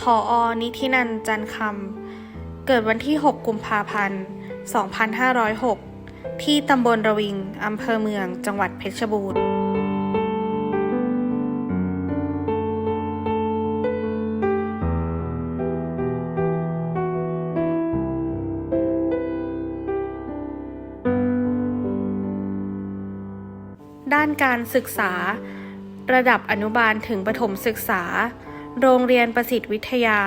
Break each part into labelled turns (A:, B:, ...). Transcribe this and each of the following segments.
A: ผออนิธินันจันคำ เกิดวันที่ 6 กุมภาพันธ์ 2506 ที่ตำบลระวิง อำเภอเมือง จังหวัดเพชรบูรณ์ด้านการศึกษา ระดับอนุบาลถึงประถมศึกษา โรงเรียนประสิทธิ์วิทยา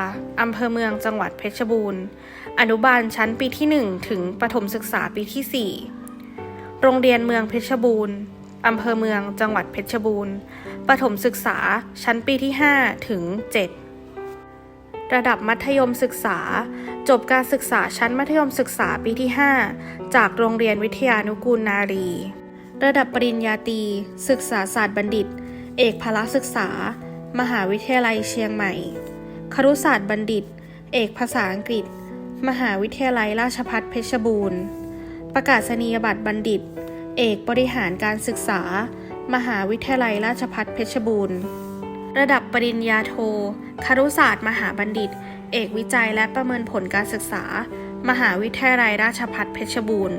A: อำเภอเมืองจังหวัดเพชรบูรณ์ อนุบาลชั้นปีที่ 1 ถึงประถมศึกษาปีที่ 4 โรงเรียนเมืองเพชรบูรณ์ อำเภอเมืองจังหวัดเพชรบูรณ์ ประถมศึกษาชั้นปีที่ 5 ถึง 7 ระดับมัธยมศึกษา จบการศึกษาชั้นมัธยมศึกษาปีที่ 5 จากโรงเรียนวิทยานุกูลนารี ระดับปริญญาตรีศึกษาศาสตร์บัณฑิต เอกพละศึกษา มหาวิทยาลัยเชียงใหม่ ครุศาสตร์บัณฑิต เอกภาษาอังกฤษ มหาวิทยาลัยราชภัฏเพชรบูรณ์ ประกาศนียบัตรบัณฑิต เอกบริหารการศึกษา มหาวิทยาลัยราชภัฏเพชรบูรณ์ ระดับปริญญาโท ครุศาสตร์ มหาบัณฑิต เอกวิจัยและประเมินผลการศึกษา มหาวิทยาลัยราชภัฏเพชรบูรณ์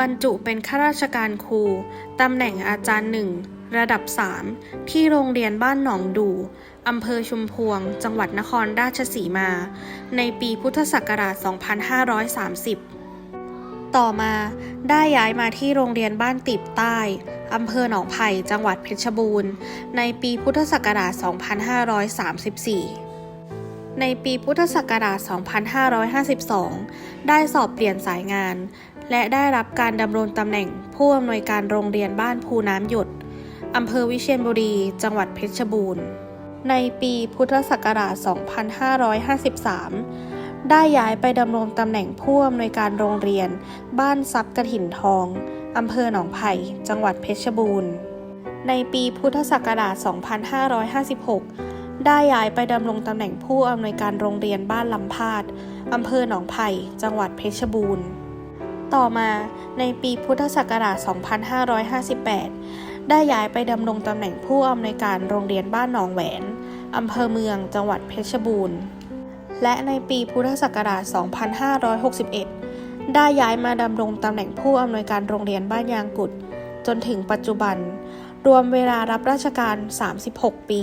A: บรรจุเป็นข้าราชการครู ตำแหน่งอาจารย์หนึ่ง ระดับ 3 ที่โรงเรียนบ้านหนองดู อำเภอชุมพวง จังหวัดนครราชสีมา ในปีพุทธศักราช 2530 ต่อมาได้ย้ายมาที่โรงเรียนบ้านติบใต้ อำเภอหนองไผ่ จังหวัดเพชรบูรณ์ ในปีพุทธศักราช 2534 ในปีพุทธศักราช 2552 ได้สอบเปลี่ยนสายงาน และได้รับการดำรงตำแหน่งผู้อำนวยการโรงเรียนบ้านภูน้ำหยดอำเภอวิเชียรบุรี จังหวัดเพชรบูรณ์ ในปีพุทธศักราช 2553 ได้ย้ายไปดำรงตำแหน่งผู้อำนวยการโรงเรียน บ้านซับกระถินทองอำเภอหนองไผ่ จังหวัดเพชรบูรณ์ ในปีพุทธศักราช 2556 ได้ย้ายไปดำรงตำแหน่งผู้อำนวยการโรงเรียนบ้านลำพาดอำเภอหนองไผ่ จังหวัดเพชรบูรณ์ ต่อมาในปีพุทธศักราช 2558 ได้ย้ายไปดำรงตำแหน่งผู้อำนวยการโรงเรียนบ้านหนองแหวน อำเภอเมือง จังหวัดเพชรบูรณ์ และในปีพุทธศักราช 2561 ได้ย้ายมาดำรงตำแหน่งผู้อำนวยการโรงเรียนบ้านยางกุด จนถึงปัจจุบัน รวมเวลารับราชการ 36 ปี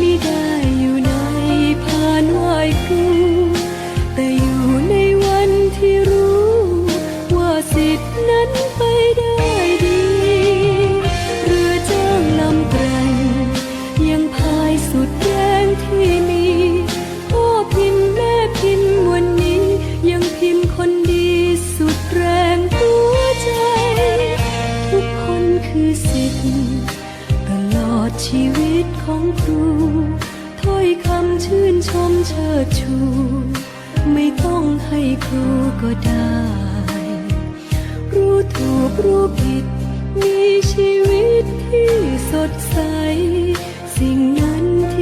B: ชิดชู ไม่ต้องให้ครูก็ได้ รู้ถูกรู้ผิด มีชีวิตที่สดใส สิ่งนั้นที่ครูฝัน